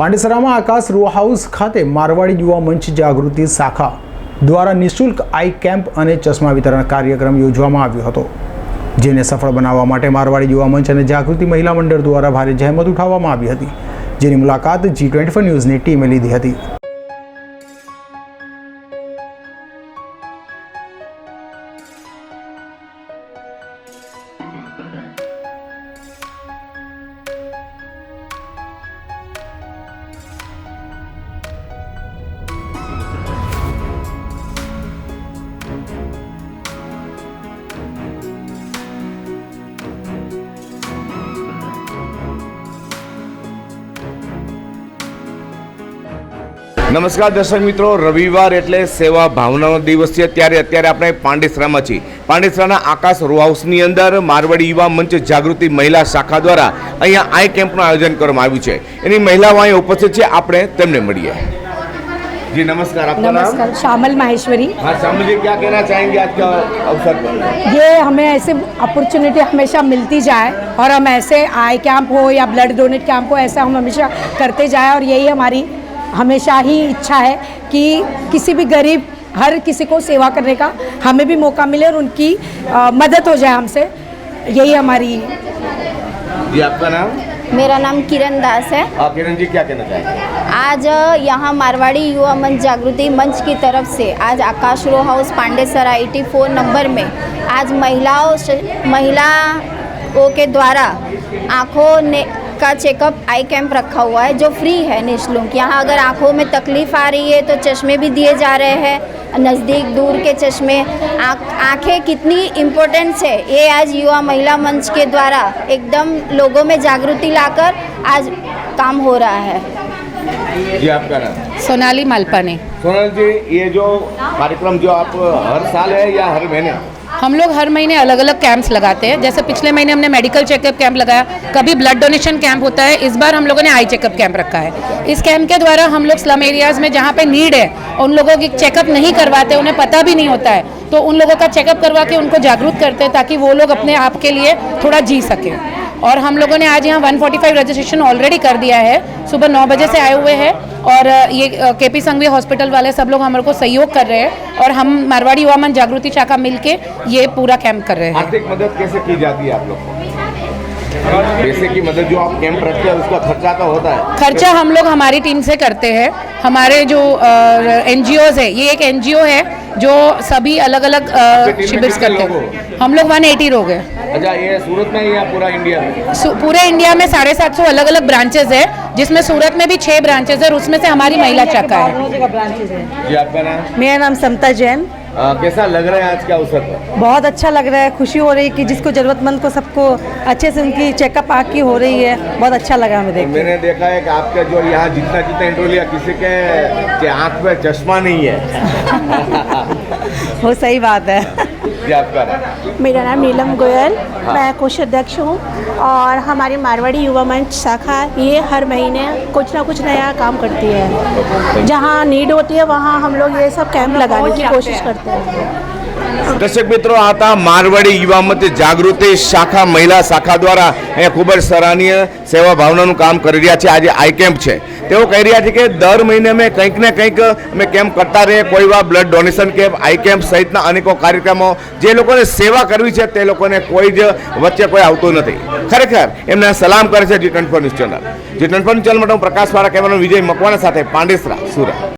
પાંડેસરામાં આકાશ row house ખાતે મારવાડી યુવા મંચ જાગૃતિ શાખા દ્વારા નિઃશુલ્ક આઈ કેમ્પ અને ચશ્મા વિતરણ કાર્યક્રમ યોજવામાં આવ્યો હતો, જેને સફળ બનાવવા માટે મારવાડી યુવા મંચ અને જાગૃતિ મહિલા મંડળ દ્વારા ભારે જહેમત ઉઠાવવામાં આવી હતી, જેની મુલાકાત જી ટ્વેન્ટી ન્યૂઝની ટીમે લીધી હતી. નમસ્કાર દર્શક મિત્રો રવિવાર એટલે સેવા ભાવનાનો દિવસ છે ત્યારે અત્યારે આપણે પાંડેસરામાં છીએ પાંડેસરાના આકાશ રો હાઉસની અંદર મારવાડી યુવા મંચ જાગૃતિ મહિલા શાખા દ્વારા અહીંયા આઈ કેમ્પનું આયોજન કરવામાં આવ્યું છે એની મહિલાઓ અહીં ઉપસ્થિત છે આપણે તેમને મળીએ જી नमस्कार आपका नाम नमस्कार श्यामल माहेश्वरी हाँ शामिल जी क्या कहना चाहेंगे आज का अवसर पर ये हमें ऐसे अपॉर्चुनिटी हमेशा मिलती जाए और हम ऐसे आई कैंप हो या ब्लड डोनेट कैंप हो ऐसा हम हमेशा करते जाए और यही हमारी हमेशा ही इच्छा है कि किसी भी गरीब हर किसी को सेवा करने का हमें भी मौका मिले और उनकी अ, मदद हो जाए हमसे। यही हमारी जी आपका नाम? मेरा नाम किरण दास है। आप किरण जी क्या कहना चाहेंगे? आज यहाँ मारवाड़ी युवा मंच जागृति मंच की तरफ़ से आज Aakash row house Pandesara eighty four number में आज महिलाओं से- महिलाओं के द्वारा आँखों ने का चेकअप आई कैंप रखा हुआ है जो फ्री है निःशुल्क यहाँ अगर आँखों में तकलीफ़ आ रही है तो चश्मे भी दिए जा रहे हैं। नज़दीक दूर के चश्मे। आँख आँखें कितनी इम्पोर्टेंस है। ये आज युवा महिला मंच के द्वारा एकदम लोगों में जागृति लाकर आज काम हो रहा है। जी आपका नाम? सोनाली मालपाने। सोनल जी ये जो कार्यक्रम जो आप हर साल है या हर महीने? हम लोग हर महीने अलग अलग कैंप्स लगाते हैं। जैसे पिछले महीने हमने मेडिकल चेकअप कैंप लगाया, कभी ब्लड डोनेशन कैंप होता है, इस बार हम लोगों ने आई चेकअप कैंप रखा है। इस कैंप के द्वारा हम लोग स्लम एरियाज़ में जहाँ पे नीड है, उन लोगों की चेकअप नहीं करवाते, उन्हें पता भी नहीं होता है तो उन लोगों का चेकअप करवा के उनको जागरूक करते हैं ताकि वो लोग अपने आप के लिए थोड़ा जी सकें। और हम लोगों ने आज यहाँ 145 रजिस्ट्रेशन ऑलरेडी कर दिया है, सुबह नौ बजे से आए हुए हैं। और ये के पी संघवी हॉस्पिटल वाले सब लोग हमारे को सहयोग कर रहे हैं और हम मारवाड़ी युवा मन जागृति शाखा मिलके ये पूरा कैंप कर रहे हैं। आर्थिक मदद कैसे की जाती है आप लोग को? पैसे की मदद जो आप कैंप रखते हैं उसका खर्चा तो होता है। खर्चा हम लोग हमारी टीम से करते हैं। हमारे जो एन जी है ये एक एनजीओ है जो सभी अलग अलग शिविर करते हैं। हम लोग वन एटी लोग हैं। अच्छा ये सूरत में या पूरा इंडिया में? पूरे इंडिया में साढ़े सात सौ अलग अलग ब्रांचेस है जिसमें सूरत में भी छह ब्रांचेस है और उसमें से हमारी महिला शाखा है। जी आपका नाम? मेरा नाम समता जैन। आ, कैसा लग रहा है आज के अवसर पर? बहुत अच्छा लग रहा है खुशी हो रही है कि जिसको ज़रूरतमंद को सबको अच्छे से उनकी चेकअप आँख की हो रही है बहुत अच्छा लगा हमें देख मैंने देखा है कि आपका जो यहाँ जितना जितना इंटरव्यू लिया किसी के के आँख में चश्मा नहीं है। वो सही बात है। जी आपका नाम मेरा नाम नीलम गोयल मैं कोषाध्यक्ष हूँ और हमारी मारवाड़ी युवा मंच शाखा ये हर महीने कुछ ना कुछ नया काम करती है जहाँ नीड होती है वहाँ हम लोग ये सब कैंप लगाने की कोशिश करते हैं દર્શક મિત્રો આ હતા મારવાડી યુવા મત જાગૃતિ શાખા મહિલા શાખા દ્વારા અહીંયા ખૂબ જ સરાહનીય સેવા ભાવનાનું કામ કરી રહ્યા છે આજે આઈ કેમ્પ છે તેઓ કહી રહ્યા છે કે દર મહિને અમે કંઈક ને કંઈક અમે કેમ્પ કરતા રહીએ, કોઈ વાર blood donation camp eye camp સહિતના અનેકો કાર્યક્રમો, જે લોકોને સેવા કરવી છે તે લોકોને કોઈ જ વચ્ચે કોઈ આવતું નથી. ખરેખર, એમને સલામ કરે છે G twenty four news channel. G twenty four news channel માટે હું પ્રકાશ વાળા કેમેરા વિજય મકવાણા સાથે, પાંડેસરા, સુરત.